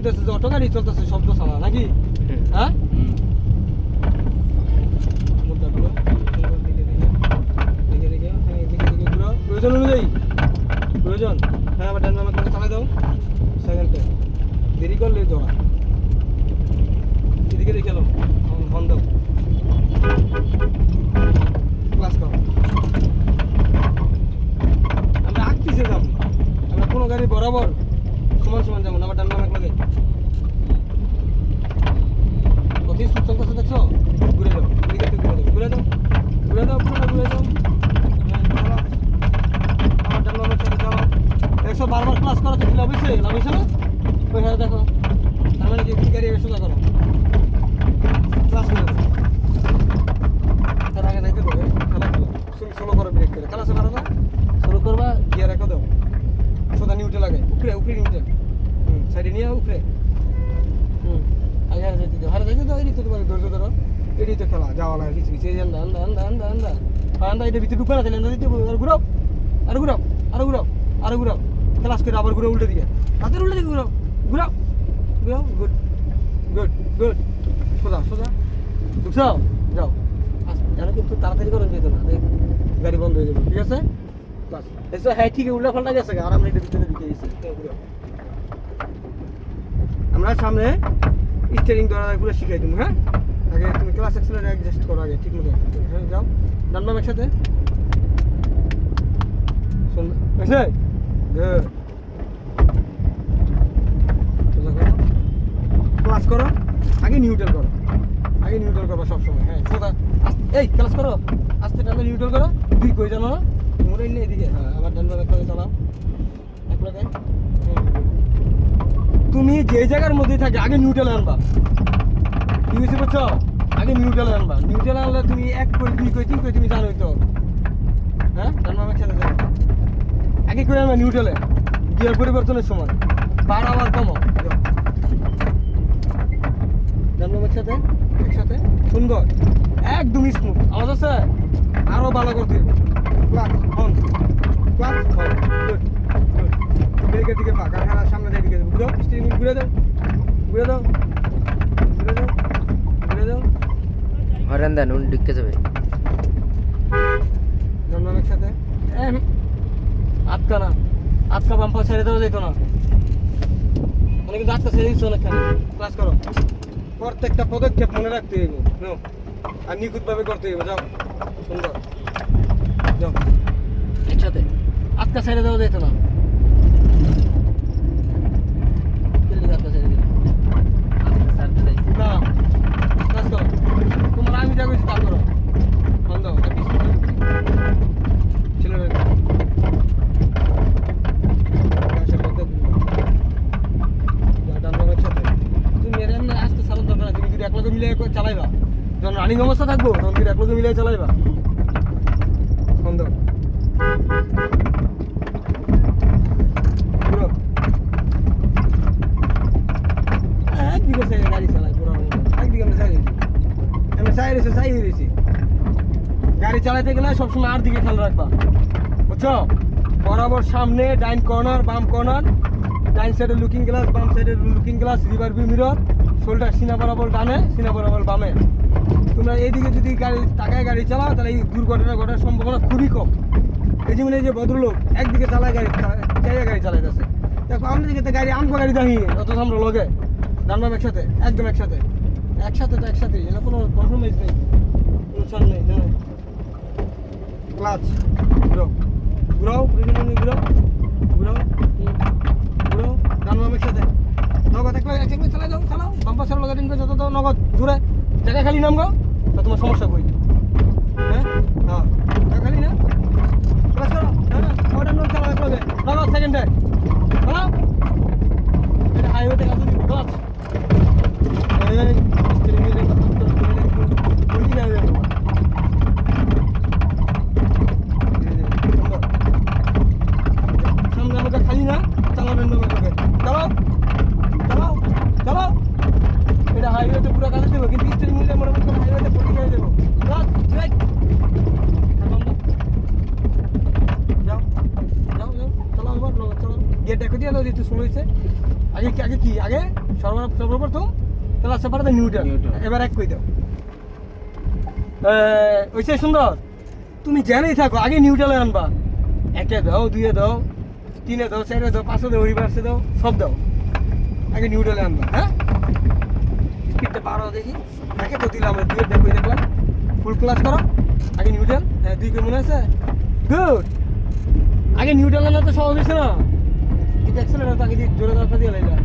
হইতেছে যে অটো গাড়ি চলতেছে শব্দ ছাড়া নাকি? হ্যাঁ? প্রয়োজন অনুযায়ী প্রয়োজন। হ্যাঁ আবার ডান বামে করে চালাই দাও সেকেন্ডে দেরি করলে জোড়া। এদিকে দেখে এলো হন দাও। ক্লাস করো। আমরা আঁকতেছে যাব আমরা কোনো গাড়ি বরাবর সমান সমান যাব না আবার ডান বামে লাগে কতই স্পিড চলতেছে দেখছ? ঘুরে দাও এদিকে থেকে ঘুরে দাও ঘুরে দাও ঘুরে দাও ঘুরে দাও আমার ডান বামের সাথে চালাও একশো বারবার ক্লাস করা তো লাভ হয়েছে না ওই হ্যাঁ দেখো তার মানে কি গাড়ি সোজা করো ক্লাস করে দাও। তার আগে যাইতে দেবে খেলা খেলো শুরু সোলো করো ব্রেক করে খেলা শোনা না শুরু করবা গিয়ার রেখে দাও সোজা নিউটে লাগে উপরে উপরে নিউটে সাইডে উপরে। হুম, আগে হারে যাইতে হারে যাইতে দাও, এদিকে তোমার ধৈর্য ধরো। এদিকে খেলা, যাওয়া লাগে, কিছু কিছু। আন্দা আন্দা আন্দা আন্দা আন্দা আন্দা এটা ভিতরে ঢুকে না আন্দা দিতে আর ঘুরাও আর ঘুরাও আর ঘুরাও আর ঘুরাও। ক্লাস করে আবার ঘুরে উল্টে দিকে হাতের উল্টে দিকে ঘুরাও। ঘুরাও ঘুরাও, গুড গুড গুড। সোজা সোজা। ঢুকছো যাও। জানো কিন্তু তাড়াতাড়ি করে যেত না। গাড়ি বন্ধ হয়ে যাবে, ঠিক আছে? বাস। হ্যাঁ ঠিক উল্টা পাল্টা গেছে আর আমরা এটা ভিতরে ঢুকে তো ঘুরাও। আমরা সামনে স্টিয়ারিং ধরা পুরো শিখাই তুমি হ্যাঁ? আগে তুমি ক্লাস এক্সেলারে অ্যাডজাস্ট করো আগে, ঠিক মতো হ্যাঁ যাও। ডান বাম একসাথে। করো ক্লাস করো, আগে নিউট্রাল করো। আগে নিউট্রাল করো সবসময় হ্যাঁ সোজা এই ক্লাস করো। আস্তে টানলে নিউট্রাল করো। দুই কই জানো? না মোড়াই নেই এদিকে হ্যাঁ আবার ডান করে চালাও এক লাগাই তুমি যে জায়গার মধ্যে থাকে আগে নিউট্রাল আনবা। কি হয়েছে বুঝছ? আগে নিউট্রাল আনবা। নিউট্রাল আনলে তুমি এক কই দুই কই তিন কই তুমি জানোই তো। হ্যাঁ? ডান বাম একসাথে যাও আগে করে আনবা নিউট্রালে গিয়ার পরিবর্তনের সময়। বার আবার কমো। যাও। ডান বাম একসাথে? একসাথে? সুন্দর। একদম স্মুথ আওয়াজ আছে? আরও ভালো করতে ক্লাচ গুড গুড ব্রেকের দিকে পা কারখানার সামনে দিকে ঘুরো স্টিয়ারিং ঘুরে দাও ঘুরে দাও ঘুরে দাও ঘুরে দাও। হরেন দেন উনি ঢুকে যাবে জন্মাম একসাথে এম, আটকা না আটকা বাম্পা ছেড়ে দেওয়া যেত না। মানে কিন্তু আটকা ছেড়ে দিচ্ছ অনেকখানি ক্লাস করো। প্রত্যেকটা পদক্ষেপ মনে রাখতে হইব। আর নিখুঁতভাবে করতে হইব। যাও সুন্দর। যাও। একসাথে। আটকা ছেড়ে দেওয়া যেত না কেলে আটকা ছেড়ে দিলে না ক্লাস করো তোমার আমি যা কইছি তা করো বন্ধ এটা পিছনে ছেলেরা গাছের মধ্যে যা ডান বামের সাথে। তুমি এর এমনি আস্তে চালান দরকার যদি মিলে চালাইবা। যখন রানিং অবস্থা থাকব, তখন তুমি এক লগে মিলে চালাইবা। সাইডে গাড়ি সাইড দিয়েছি গাড়ি গেলে সবসময় আর দিকে খেয়াল রাখবা। বুঝছ? বরাবর সামনে ডাইন কর্নার, বাম কর্নার। ডাইন সাইডে লুকিং গ্লাস বাম সাইডে looking glass rear view mirror shoulder সিনা বরাবর ডানে সিনা বরাবর বামে। তোমরা এইদিকে যদি গাড়ি, টাকায় গাড়ি চালাও, তাহলে এই দুর্ঘটনা ঘটার সম্ভাবনা খুবই কম। এই যেমন এই যে ভদ্রলোক একদিকে চালায় গাড়ি চাইয়া গাড়ি চালাইতেছে। দেখো আমাদের দিকে গাড়ি আমগো গাড়ি দাঁড়িয়ে অত আমরা লগে ডানবাম একসাথে, একদম একসাথে। একসাথে তো একসাথে এটা কোনো কম্প্রোমাইজ নেই, কোনো ছাড় নেই, না। ক্লাচ ঘুরাও। ঘুরাও প্রয়োজনে ঘুরাও ঘুরাও হুম। ঘুরাও ডানবাম একসাথে নগদ একলা একসাথে চালাই দাও চালাও বাম্পার সার লগে দিন যত দাও নগদ জুড়ে জায়গা খালি নামগো তা তোমার সমস্যা কই হ্যাঁ হ্যাঁ জায়গা খালি না ক্লাস করো হ্যাঁ ওটা নোট চালাও একলগে নগদ সেকেন্ডে চালাও এটা হাইওয়েতে কাজ দিব ক্লাচ এই স্টিয়ারিং হুইলে কত করে উল্টি না যাবে সামনে আমাকে খালি না চালাবেন না আমাকে চালাও চালাও চালাও এটা হাইওয়েতে পুরো কাজে দেবো কিন্তু স্টিয়ারিং হুইলে মনে করতে হাইওয়েতে পটি করে দেবো ক্লাচ ব্রেক গিয়ে দেখো দিয়ে দাও যেহেতু স্লো হয়েছে। আগে কি আগে কি? আগে সর্ব সর্বপ্রথম ক্লাসে পাঠাতে নিউটন নিউটন। এবার এক কই দাও। ওইসে সুন্দর। তুমি জেনেই থাকো আগে নিউট্রালে আনবা। একে দাও দুইয়ে দাও তিনে দাও চারে দাও পাঁচে দাও রিভার্সে দাও সব দাও। আগে নিউট্রালে আনবা হ্যাঁ? স্পিডটা বাড়ো দেখি। একে তো দিলাম দুয়ের দেখো দেখলাম। ফুল ক্লাস করো। আগে নিউট্রাল হ্যাঁ দুই কে মনে আছে? গুড আগে নিউট্রাল আনা তো সহজ হয়েছে না। কিন্তু অ্যাক্সেলেটার তো আগে দিয়ে জোরে দরকার দিয়ে লাইলা